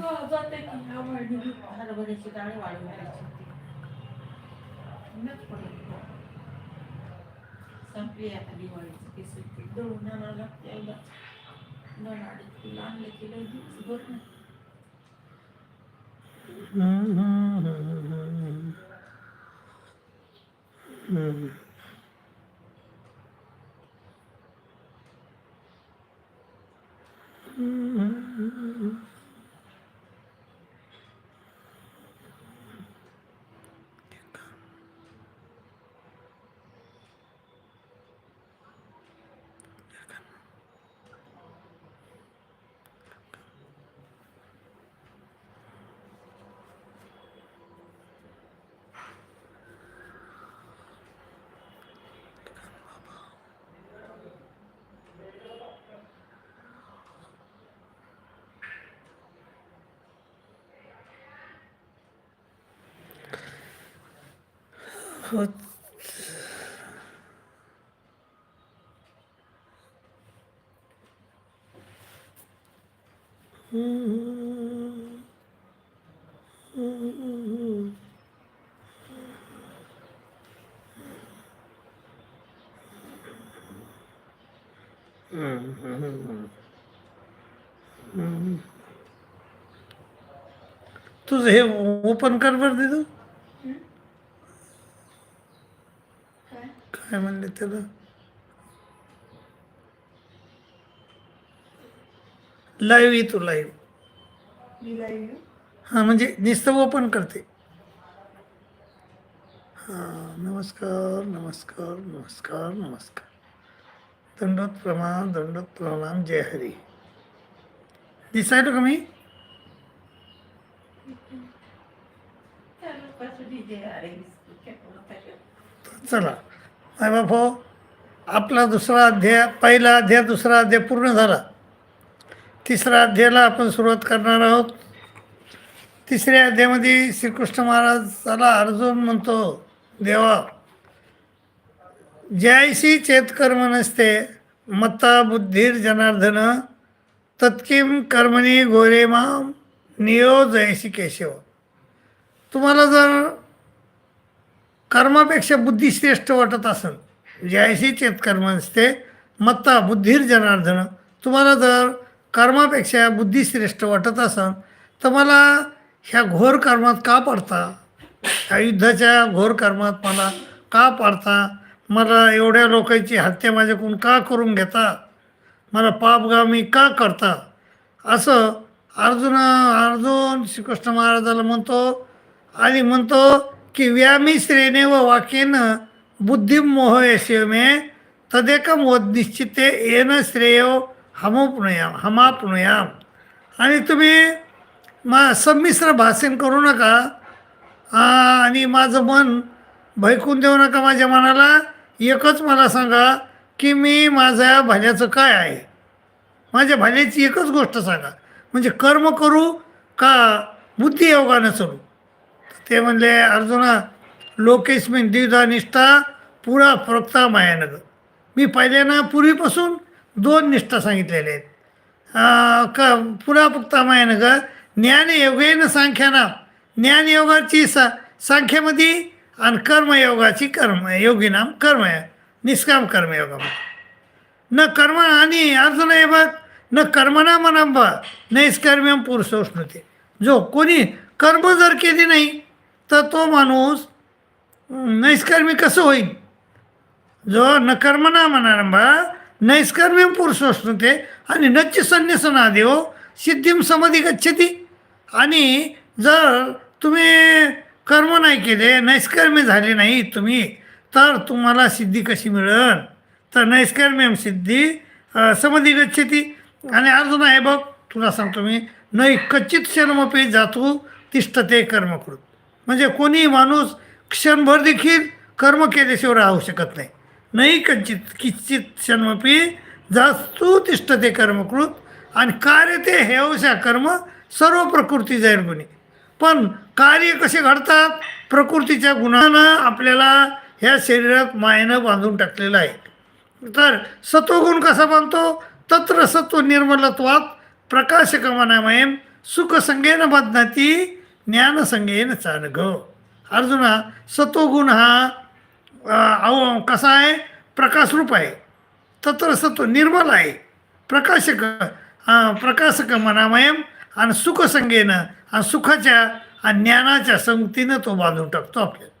हो, जाते की आवडली हरभऱ्याची डाळ वाळून होती. मीच पडत संपली आता दिवाळीची केसरी. ती दळून आणावं लागते एकदा दोन अडीच किलो आणलं की लय दिवस भर नाही. होत तुझं हे ओपन कर बरं दिलं काय म्हणले त्याला? लाईव्ह येतो लाईव्ह हां म्हणजे नुसतं ओपन करते. हां नमस्कार नमस्कार नमस्कार नमस्कार. दंडोत प्रणाम दंडोत प्रणाम जय हरी. दिसायलो का मी? चला. बाप हो आपला दुसरा अध्याय पहिला अध्याय दुसरा अध्याय पूर्ण झाला. तिसऱ्या अध्यायाला आपण सुरुवात करणार आहोत. तिसऱ्या अध्यायामध्ये श्रीकृष्ण महाराजाला अर्जुन म्हणतो देवा ज्यायशी चेतकर्म नसते मत्ता बुद्धीर जनार्दन तत्किम कर्मणी गोरेमा नियो जयशी केशव. तुम्हाला जर कर्मापेक्षा बुद्धी श्रेष्ठ वाटत असेल जयशी चेतकर्म असते मत्ता बुद्धीर जनार्दन. तुम्हाला जर कर्मापेक्षा बुद्धी श्रेष्ठ वाटत असेल तर मला ह्या घोर कर्मात का पडता? ह्या युद्धाच्या घोर कर्मात मला का पाडता? मला एवढ्या लोकांची हत्या माझ्याकडून का करून घेता? मला पापगामी का करता? असं अर्जुन अर्जुन श्रीकृष्ण महाराजाला म्हणतो आणि म्हणतो की व्यामिश्रेने व वाक्येनं बुद्धिम मोहयस्य मे तदेकम वद्निश्चिते येन श्रेयो हमोपणयाम हमापणयाम आणि तुम्ही मा संमिश्र भाषण करू नका आणि माझं मन भैकून देऊ नका माझ्या मनाला एकच मला सांगा की मी माझ्या भल्याचं काय आहे? माझ्या भल्याची एकच गोष्ट सांगा. म्हणजे कर्म करू का बुद्धियोगानं चलू? ते म्हणले अर्जुना लोकेस्मिन द्विधा निष्ठा पुरा प्रक्ता मायानग. मी पहिल्यानं पूर्वीपासून दोन निष्ठा सांगितलेल्या आहेत. क का पुरा पुक्ता मायानग ज्ञानयोगेन सांख्याना. ज्ञानयोगाची सा सांख्यामध्ये आणि कर्मयोगाची कर्म योगीनाम कर्म निष्काम कर्मयोगामध्ये न कर्म आणि अर्जुन हे बघ न कर्मना मनांबा नैष्कर्म्यम पुरुषोष्णते. जो कोणी कर्म जर केली नाही तर तो माणूस नैष्कर्मी कसं होईल? जो न नैष्कर्मी पुरुष नैष्कर्म्यम ते आणि नच्च संन्यासना देव हो, सिद्धीम समाधी गच्छती. आणि जर तुम्ही कर्म नाही केले नैष्कर्मी झाले नाही तुम्ही तर तुम्हाला सिद्धी कशी मिळेल? तर नैष्कर्म्यम सिद्धी समाधी समधी गच्छती. आणि अर्जुन आहे बघ तुला सांगतो मी नै कच्चित शर्मपे जातो तिष्ठते कर्मकृत म्हणजे कोणीही माणूस क्षणभर देखील कर्म केल्याशिवाय राहू शकत नाही. नाही कंचित किंचित क्षणमपी जास्तू तिष्ठते कर्मकृत आणि कार्य ते हेवशा कर्म सर्व प्रकृती जाईल पण कार्य कसे घडतात? प्रकृतीच्या गुणानं आपल्याला ह्या शरीरात मायेनं बांधून टाकलेलं आहे. तर सत्वगुण कसा बांधतो? तत्र सत्व निर्मलत्वात प्रकाशकमनामयम सुखसंगेन बदनाती ज्ञानसंगेन चालग अर्जुना सत्वगुण हा अव कसा आहे? प्रकाशरूप आहे. तत्र सत्व निर्मल आहे. प्रकाशक प्रकाशक मनामयम आणि सुखसंगेनं आणि सुखाच्या आणि ज्ञानाच्या संगतीनं तो बांधून टाकतो आपल्याला.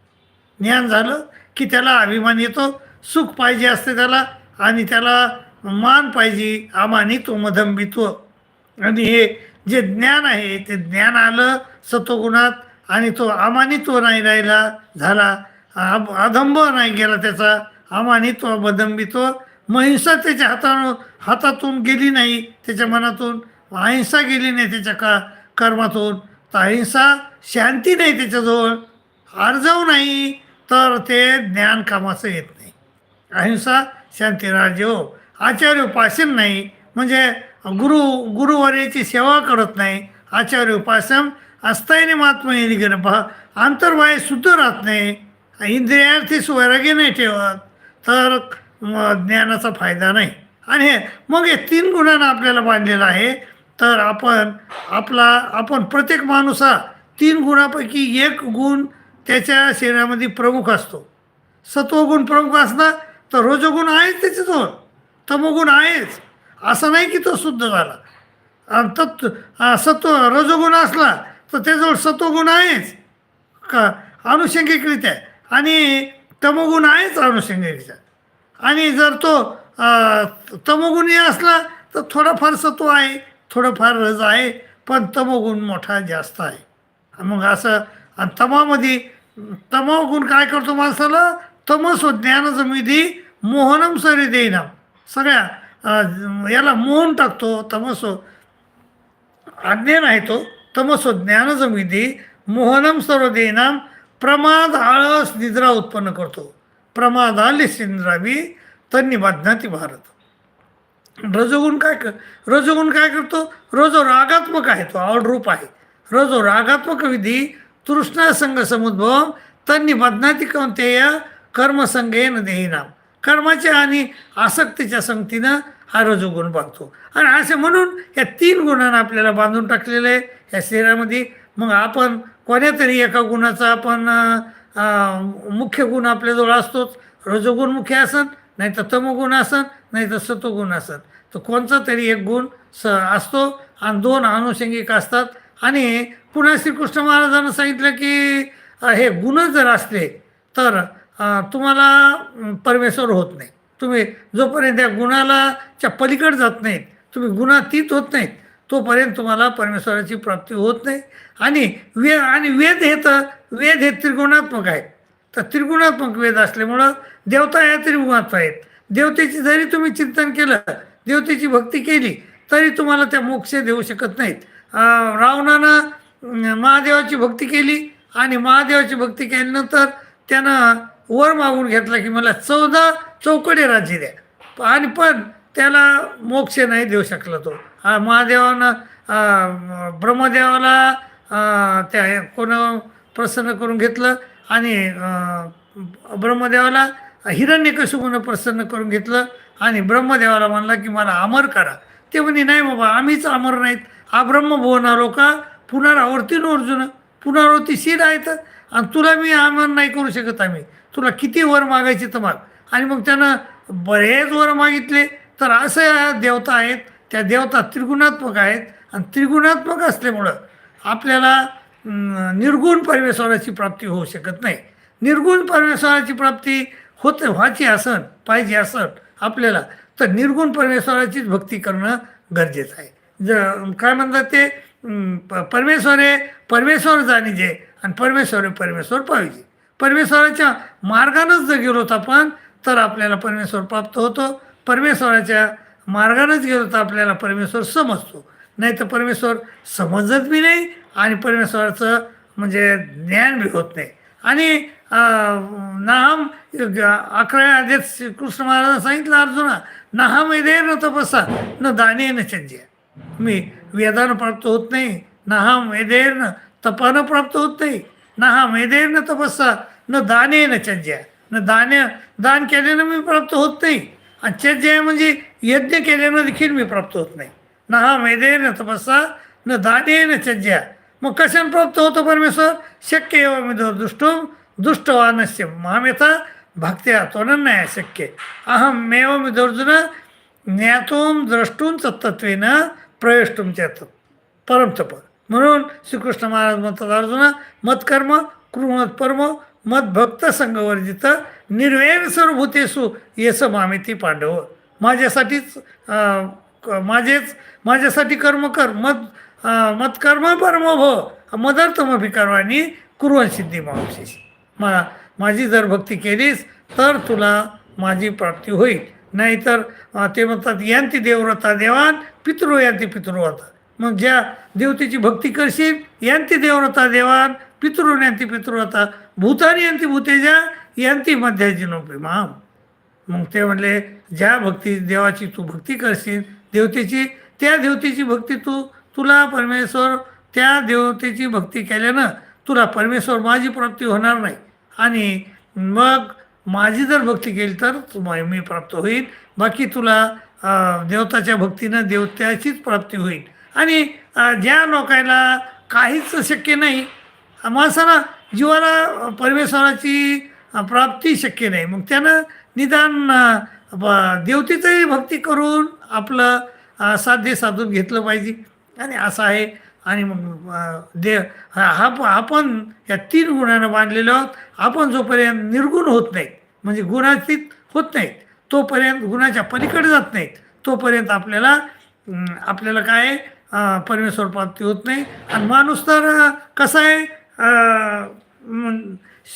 ज्ञान झालं की त्याला अभिमान येतो सुख पाहिजे असते त्याला आणि त्याला मान पाहिजे आमानी तो मधंबित्व आणि हे जे ज्ञान आहे ते ज्ञान आलं सत्वगुणात आणि तो अमानित्व नाही राहिला झाला. अ- अधंब नाही गेला त्याचा. अमानित्व मधंबित्व महिंसा त्याच्या हातानं हातातून गेली नाही त्याच्या मनातून. अहिंसा गेली नाही त्याच्या का कर्मातून. तर अहिंसा शांती नाही त्याच्याजवळ. अर्जाव नाही तर ते ज्ञान कामाचं येत नाही. अहिंसा शांती राजव हो. आचार्य उपासन नाही. म्हणजे गुरु गुरुवर्याची सेवा करत नाही. आचार्य उपासन असतायने महात्मा निगर्भ अंतर्वाय शुद्ध राहत नाही इंद्रियार्थी वैराग्य नाही ठेवत तर ज्ञानाचा फायदा नाही आणि हे मग हे तीन गुणांना आपल्याला बांधलेलं आहे तर आपण आपला आपण प्रत्येक माणूस हा तीन गुणापैकी एक गुण त्याच्या शरीरामध्ये प्रमुख असतो सत्वगुण प्रमुख असला तर रजोगुण आहेच त्याच्यातून तमोगुण आहेच असं नाही की तो शुद्ध झाला आणि तत् सत्व रजोगुण असला तर त्याजवळ सत्वगुण आहेच. का? अनुषंगिकरित्या. आणि तमोगुण आहेच अनुषंगिकरित्या. आणि जर तो तमोगुणी असला तर थोडाफार सत्व आहे थोडंफार रज आहे पण तमोगुण मोठा जास्त आहे. मग असं आणि तमामध्ये तमोगुण काय करतो माणसाला? तमसो ज्ञानजमिधी मोहनम सरी देईनाम सगळ्या याला मोहन टाकतो तमसो. अज्ञान आहे तो. तमसो ज्ञानजमिधी मोहनम सर्व देनाम प्रमाद आळस निद्रा उत्पन्न करतो. प्रमाद आलीस निद्रावी तन्नी बाधनाती भारत. रजोगुण काय कर रजोगुण काय करतो? रजो रागात्मक आहे तो आवडरूप आहे. रजो रागात्मक विधी तृष्णासंग समुद्भव तन्नी बदनाती कोणतेय कर्मसंगेन देहीनाम कर्माच्या आणि आसक्तीच्या संगतीनं हा रजोगुण बांधतो. आणि असे म्हणून या तीन गुणांना आपल्याला बांधून टाकलेलं आहे. या शरीरामध्ये मग आपण कोण्यातरी एका गुणाचा आपण मुख्य गुण आपल्याजवळ असतोच. रजोगुण मुख्य आसन नाही तर तमोगुण आसन नाही तर सत्वगुण आसन तर कोणचा तरी एक गुण स असतो आणि दोन आनुषंगिक असतात. आणि पुन्हा श्रीकृष्ण महाराजांना सांगितलं की हे गुण जर असले तर तुम्हाला परमेश्वर होत नाही. तुम्ही जोपर्यंत त्या गुणाला च्या पलीकडे जात नाहीत तुम्ही गुणातीत होत नाहीत तोपर्यंत तुम्हाला परमेश्वराची प्राप्ती होत नाही. आणि वे आणि वेद हे तर वेद हे त्रिगुणात्मक आहेत तर त्रिगुणात्मक वेद असल्यामुळं देवता या त्रिगुणात्मक आहेत. देवतेची जरी तुम्ही चिंतन केलं देवतेची भक्ती केली तरी तुम्हाला त्या मोक्ष देऊ शकत नाहीत. रावणानं महादेवाची भक्ती केली आणि महादेवाची भक्ती केल्यानंतर त्यानं वर मागून घेतला की मला चौदा चौकडे राज्य द्या. आणि पण त्याला मोक्ष नाही देऊ शकला तो. महादेवानं ब्रह्मदेवाला त्या कोण प्रसन्न करून घेतलं आणि अं, ब्रह्मदेवाला हिरण्यकशिपूनं प्रसन्न करून घेतलं आणि ब्रह्मदेवाला म्हणला की मला अमर करा. ते म्हणे नाही बाबा आम्हीच अमर नाहीत. हा ब्रह्मभुवन आलो का पुनरावर्ती न अर्जुन. पुनरावृत्तीशील आहेत. आणि तुला मी अमर नाही करू शकत आम्ही. तुला किती वर मागायचे तर माग. आणि मग त्यानं बरेच वर मागितले. तर असं या देवता आहेत त्या देवता त्रिगुणात्मक आहेत आणि त्रिगुणात्मक असल्यामुळं आपल्याला निर्गुण परमेश्वराची प्राप्ती होऊ शकत नाही. निर्गुण परमेश्वराची प्राप्ती होते व्हायची असन पाहिजे असन आपल्याला तर निर्गुण परमेश्वराचीच भक्ती करणं गरजेचं आहे. ज काय म्हणतात ते परमेश्वरे प- परमेश्वर परमेश्वर जाणीजे आणि परमेश्वर परमेश्वर पाहिजे. परमेश्वराच्या मार्गानंच जर गेलो तर आपण तर आपल्याला परमेश्वर प्राप्त होतो. परमेश्वराच्या मार्गानेच गेलो तर आपल्याला परमेश्वर समजतो. नाही तर परमेश्वर समजत बी नाही आणि परमेश्वराचं म्हणजे ज्ञान बी होत नाही. आणि नाहम अकरा आदेश श्रीकृष्ण महाराजांनी सांगितलं अर्जुना नाहम वेदे न तपसा न दाने न चंज्या मी वेदानं प्राप्त होत नाही. नाहम वेदेर न तपानं प्राप्त होत नाही. नाहम वेदेर न न दाने न चंज्या न दाने दान केल्यानं मी प्राप्त होत नाही. आणि म्हणजे यज्ञ केल्यानं देखील मी प्राप्त होत नाही. न हा मेदे न तपस्सा न दाने न चज्या. मग कशाने प्राप्त होतो परमेश्वर? शक्य एव मी दुष्टुम दुष्टवानस्य मामेता भक्त्या त्वनन्याय शक्य. अहम मेव मी अर्जुन ज्ञातून द्रष्टून तत्त्वेन प्रवेष्टुम त्यात परमतप म्हणून श्रीकृष्ण महाराज म्हणतात अर्जुना मत्कर्म कृमत परम मदभक्त संघवर्जित निर्वैर सर्वभूतेसु येस मामिती पांडव. माझ्यासाठीच माझेच माझ्यासाठी कर्म कर मत मत मत्कर्म परम भव मदर्थम कर्वाणी कुरुवनसिद्धी मावशीस मा माझी जर भक्ती केलीस तर तुला माझी प्राप्ती होईल. नाहीतर ते म्हणतात यांती देवव्रता देवान पितृ यांती पितृव्रता. मग ज्या देवतेची भक्ती करशील यांती देवव्रता देवान पितृ यांती पितृव्रता भूतानी यांती भूतेजा यांती मध्याजिनोपी माम. मग ते म्हणले ज्या भक्ती देवाची तू भक्ती करशील देवतेची त्या देवतेची भक्ती तू तुला परमेश्वर त्या देवतेची भक्ती केल्यानं तुला परमेश्वर माझी प्राप्ती होणार नाही. आणि मग माझी जर भक्ती केली तर तुम्हाला मी प्राप्त होईल बाकी तुला देवताच्या भक्तीनं देवत्याचीच प्राप्ती होईल. आणि ज्या लोकायला काहीच शक्य नाही माणसाला जीवाला परमेश्वराची प्राप्ती शक्य नाही. मग त्यानं निदान ब- देवतेचंही भक्ती करून आपलं साध्य साधून घेतलं पाहिजे. आणि असं आहे. आणि मग दे देव हा आपण या तीन गुणानं बांधलेलो आहोत. आपण जोपर्यंत निर्गुण होत नाहीत म्हणजे गुणातीत होत नाहीत तोपर्यंत गुणाच्या पलीकडे जात नाहीत तोपर्यंत आपल्याला आपल्याला काय परमेश्वर प्राप्ती होत नाही. आणि माणूस तर कसा आहे?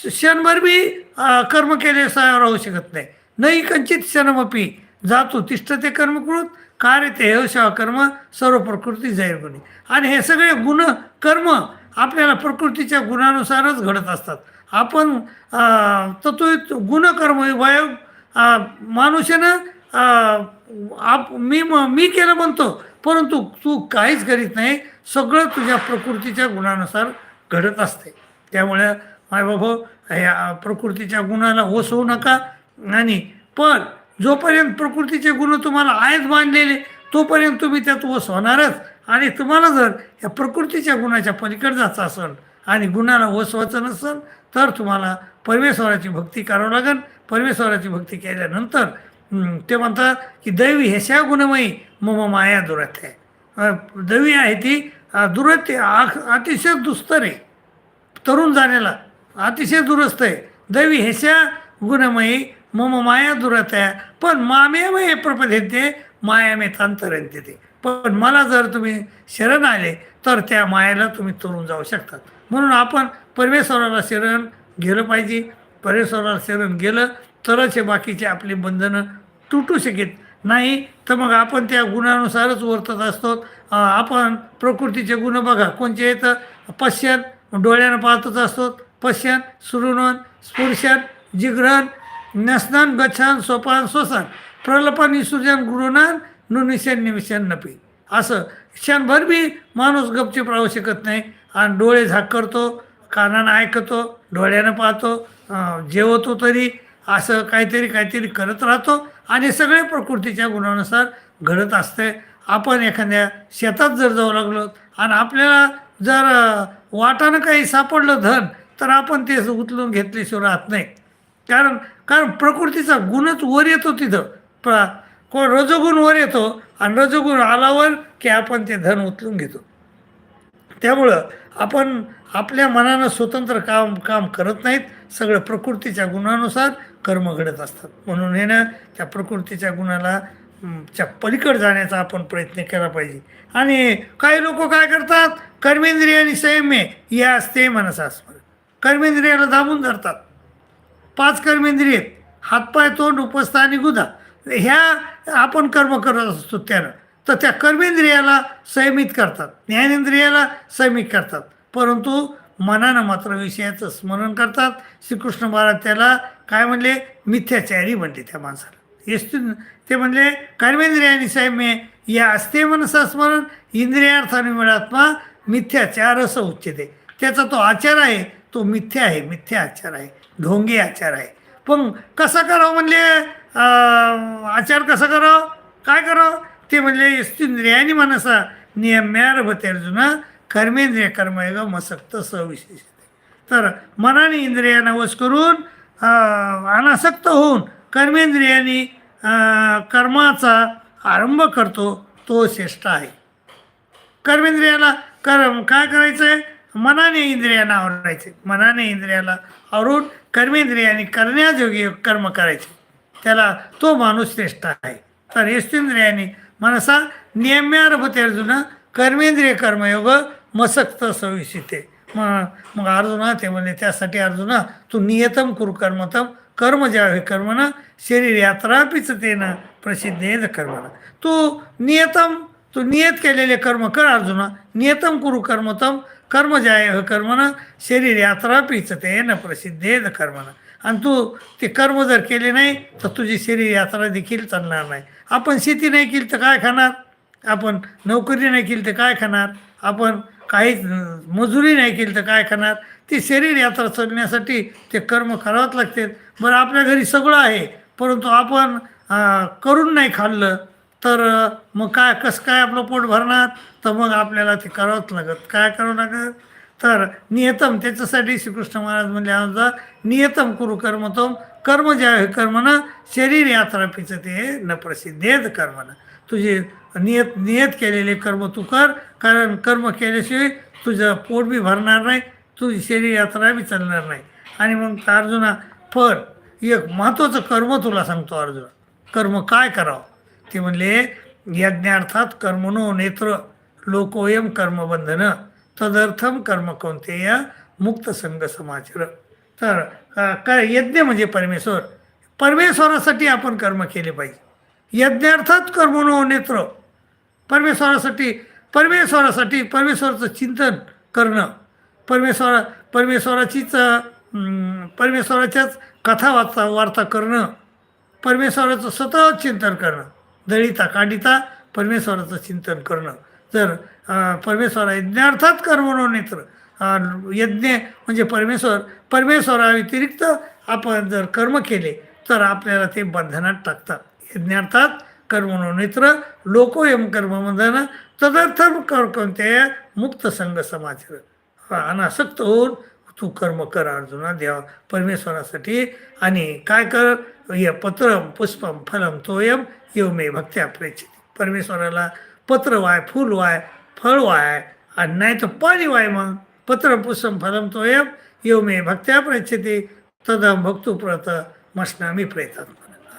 क्षणभर बी अं, कर्म केल्याशिवाय राहू शकत नाही. नाही कंचित क्षणमपी जातो तिष्ठते कर्म कृत कार्य ते हेवशा कर्म सर्व प्रकृती जाहीर गुणी आणि हे सगळे गुण कर्म आपल्याला प्रकृतीच्या गुणानुसारच घडत असतात. आपण अं, गुणकर्म वय माणूसनं आप मी म- मी केलं म्हणतो परंतु तू काहीच करीत नाही. सगळं तुझ्या प्रकृतीच्या गुणानुसार घडत असते. त्यामुळे मायबाबा ह्या प्रकृतीच्या गुणाला ओस होऊ नका. आणि पण जोपर्यंत प्रकृतीचे गुण तुम्हाला आहेत बांधलेले तोपर्यंत तुम्ही त्यात ओस होणारच आणि तुम्हाला जर या प्रकृतीच्या गुणाच्या पलीकडे जायचं असेल आणि गुणाला ओस व्हायचं नसेल तर तुम्हाला परमेश्वराची भक्ती करावं लागेल. परमेश्वराची भक्ती केल्यानंतर ते म्हणतात की दैवी ह्याशा गुणमयी मम माया दुरत्य आहे दैवी आहे ती दुरत्य आख अतिशय दुस्तर. आहे तरुण जाण्याला अतिशय दुरुस्त आहे. दैवी हेशा गुणमयी मम माया दुरत आहे पण मामेमय प्रपदेते मायामे तांतरंते ते पण मला जर तुम्ही शरण आले तर त्या मायाला तुम्ही तोडून जाऊ शकतात. म्हणून आपण परमेश्वराला शरण गेलं पाहिजे. परमेश्वराला शरण गेलं तरच हे बाकीचे आपली बंधनं तुटू शकेत. नाही तर मग आपण त्या गुणानुसारच वर्तत असतो. आपण प्रकृतीचे गुण बघा. कोणचे येतं पश्यन डोळ्यानं पाहतच असतो. पश्यन सुरुणन स्फुर्शन जिग्रहण नसनान गच्छान सोपान स्वसन प्रलपन विसर्जन गुरुनान नुनिशन निमिशन नपी. असं क्षणभर बी माणूस गपचीप राहू शकत नाही. आणि डोळे झाक करतो कानानं ऐकतो डोळ्यानं पाहतो जेवतो तरी. असं काहीतरी काहीतरी करत राहतो. आणि सगळे प्रकृतीच्या गुणानुसार घडत असते. आपण एखाद्या शेतात जर जाऊ लागलो आणि आपल्याला जर वाटानं काही सापडलं धन तर आपण ते उचलून घेतल्याशिवाय राहत नाही. कारण कारण प्रकृतीचा गुणच वर येतो तिथं. प्र को रजोगुण वर येतो आणि रजोगुण आलावर की आपण ते धन उचलून घेतो. त्यामुळं आपण आपल्या मनानं स्वतंत्र काम काम करत नाहीत. सगळं प्रकृतीच्या गुणानुसार कर्म घडत असतात. म्हणून हे ना त्या प्रकृतीच्या गुणाला च्या पलीकडे जाण्याचा आपण प्रयत्न केला पाहिजे. आणि काही लोक काय करतात? कर्मेंद्रिय आणि संयमे या असते मनसास्मर. कर्मेंद्रियाला दाबून धरतात. पाच कर्मेंद्रिय आहेत. हातपाय तोंड उपस्था आणि गुदा. ह्या आपण कर्म करत असतो त्यानं. तर त्या कर्मेंद्रियाला संयमित करतात. ज्ञानेंद्रियाला संयमित करतात. परंतु मनानं मात्र विषयाचं स्मरण करतात. श्रीकृष्ण महाराज त्याला काय म्हणले? मिथ्याचारी म्हणले त्या माणसाला. येस्तू ते म्हणले कर्मेंद्रियानी आणि मे या असते मनसा स्मरण इंद्रियार्थाने मिळात्मा मिथ्याचार असं उच्चते. त्याचा तो आचार आहे तो मिथ्या आहे मिथ्या आचार आहे ढोंगे आचार आहे. पण कसा करावं म्हणले? आचार कसा करावं? काय करावं? ते म्हणले यस्तुंद्रियानी मनसा नियम्यारभते अर्जुना कर्मेंद्रिय कर्मयोग मसक्त सविशेष तर मनाने इंद्रियांना वश करून अनासक्त होऊन कर्मेंद्रियांनी कर्माचा आरंभ करतो तो श्रेष्ठ आहे. कर्मेंद्रियाला कर्म काय करायचं आहे मनाने इंद्रियांना आवरायचे मनाने इंद्रियाला आवरून कर्मेंद्रियाने करण्याजोगी कर्म करायचे. त्याला तो माणूस श्रेष्ठ आहे. तर यस्तेंद्रियाने मनसा नियम्यारभते अर्जुन कर्मेंद्रिय कर्मयोग मसक्त सविशिते. मग मग अर्जुना ते म्हणले त्यासाठी अर्जुना तू नियतम कुरु कर्मतम कर्म ज्यावे कर्मना शरीर यात्रापीच तेनं प्रसिद्धेद कर्मना तू नियतम तू नियत केलेले कर्म कर अर्जुना. नियतम कुरु कर्मतम कर्म ज्याय कर्मना शरीर यात्रापीच ते न प्रसिद्धेद कर्मना आणि तू ते कर्म जर केले नाही तर तुझी शरीर यात्रा देखील चालणार नाही. आपण शेती नाही केली तर काय खाणार? आपण नोकरी नाही केली तर काय खाणार? आपण काहीच मजुरी नाही केली तर काय खाणार? ती शरीर यात्रा चालण्यासाठी ते कर्म करावंच लागते बरं आपल्या घरी सगळं आहे परंतु आपण करून नाही खाल्लं तर मग काय कसं काय आपलं पोट भरणार? तर मग आपल्याला ते करावंच लागत. काय करावं लागत तर नियतम त्याच्यासाठी श्रीकृष्ण महाराज म्हणले आमचा नियतम कुरु कर्मतम कर्म ज्या कर्मनं शरीर यात्रा ते न प्रसिद्धेत कर्मनं. तुझे नियत नियत केलेले कर्म तू कर कारण कर्म केल्याशिवाय तुझं पोट बी भरणार नाही तुझी शरीर यात्रा बी चालणार नाही. आणि मग अर्जुना पण एक महत्त्वाचं कर्म तुला सांगतो अर्जुना. कर्म काय करावं? ते म्हणले यज्ञार्थात कर्मनो नेत्र लोकोयम कर्मबंधन तदर्थम कर्म कोणते मुक्त संघ समाचार. तर काय यज्ञ म्हणजे परमेश्वर? परमेश्वरासाठी आपण कर्म केले पाहिजे. यज्ञार्थात कर्मनो नेत्र. परमेश्वरासाठी परमेश्वरासाठी परमेश्वराचं चिंतन करणं. परमेश्वरा परमेश्वराचीच परमेश्वराच्याच कथा वार्ता वार्ता करणं. परमेश्वराचं सतत चिंतन करणं. दळिता काढिता परमेश्वराचं चिंतन करणं. जर परमेश्वरा यज्ञार्थात कर्मनो नेत्र यज्ञ म्हणजे परमेश्वर परमेश्वराव्यतिरिक्त आपण जर कर्म केले तर आपल्याला ते बंधनात टाकतात. यज्ञार्थात कर्मनो नेत्र लोकोयम कर्मबंधन तदर्थ कर कोणते? मुक्त संघ समाज अनासक्त होऊन तू कर्म कर अर्जुना देवा परमेश्वरासाठी. आणि काय कर? य पत्रम पुष्पम फलम तोयम येऊ मे भक्त्या प्रेक्षित. परमेश्वराला पत्र वाय फूल वाय फळ वाय आणि नाही तर पाणी वाय मग. पत्र पुष्पम फलम तोयम येऊ मे भक्त्या प्रचिती तदम भक्तू प्रत मशनामी प्रयतात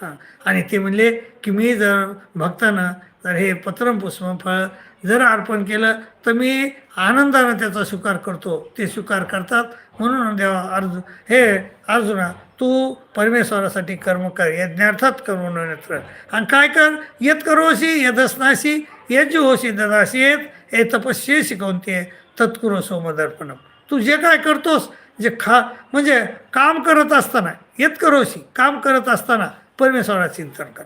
हां. आणि ते म्हणले की मी जर भक्तांना जर हे पत्रम पुष्पम फळ जर अर्पण केलं तर मी आनंदानं त्याचा स्वीकार करतो. ते स्वीकार करतात. म्हणून देवा अर्जुन हे अर्जुना तू परमेश्वरासाठी कर्म कर. यज्ञार्थात कर्म नेत्र आणि काय कर? येत करोशी यदस्नाशी यज्जु होशी ददाशी येत हे तपस्ये शिकवते तत्कुरो सोमदर्पणम. तू जे काय करतोस जे खा म्हणजे काम करत असताना येत करोशी काम करत असताना परमेश्वराचं चिंतन कर.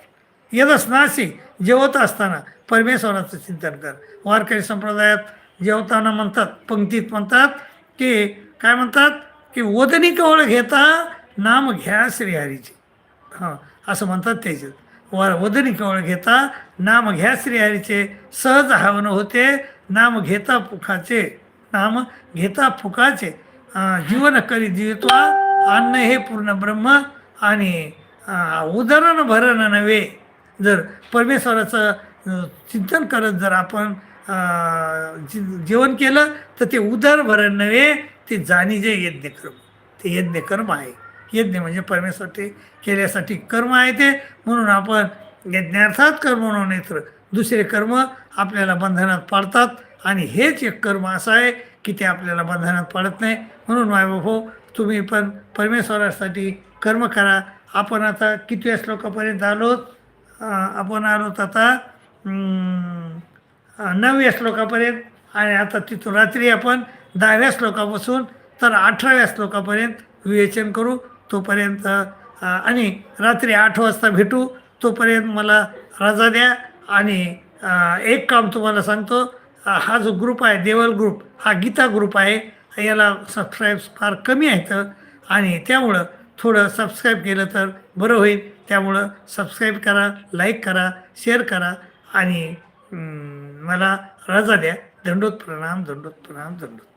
यदस नाशी जेवत असताना परमेश्वराचं चिंतन कर. वारकरी संप्रदायात जेवताना म्हणतात पंक्तीत म्हणतात की काय म्हणतात? की वदनी कवळ घेता नाम घ्या श्रीहरीचे. हां असं म्हणतात त्याच्यात वार वदनी कवळ घेता नाम घ्या श्रीहरीचे. सहज हवन होते नाम घेता पुखाचे. नाम घेता फुकाचे जीवन करी जीवित्वा अन्न हे पूर्ण ब्रह्म आणि उदरण भरण नव्हे. जर परमेश्वराचं चिंतन करत जर आपण जेवण केलं तर ते उदर भरण नव्हे ते जाणीजे यज्ञकर्म ते यज्ञकर्म आहे. यज्ञ म्हणजे परमेश्वर ते केल्यासाठी कर्म आहे ते. म्हणून आपण यज्ञार्थात कर्म म्हणून नेत्र दुसरे कर्म आपल्याला बंधनात पाडतात. आणि हेच एक कर्म असं आहे की ते आपल्याला बंधनात पाडत नाही. म्हणून मायबापो तुम्ही पण परमेश्वरासाठी कर्म करा. आपण आता किती श्लोकापर्यंत आलोत आपण आलोत आता नवव्या श्लोकापर्यंत. आणि आता तिथून रात्री आपण दहाव्या श्लोकापासून तर अठराव्या श्लोकापर्यंत विवेचन करू. तोपर्यंत आणि रात्री आठ वाजता भेटू. तोपर्यंत मला रजा द्या. आणि एक काम तुम्हाला सांगतो. हा जो ग्रुप आहे देवल ग्रुप हा गीता ग्रुप आहे याला सबस्क्राईब्स फार कमी आहेत. आणि त्यामुळं थोडं सबस्क्राईब केलं तर बरं होईल. त्यामुळं सबस्क्राईब करा लाईक करा शेअर करा आणि मला रजा द्या. दंडोत प्रणाम दंडोत प्रणाम दंडोत.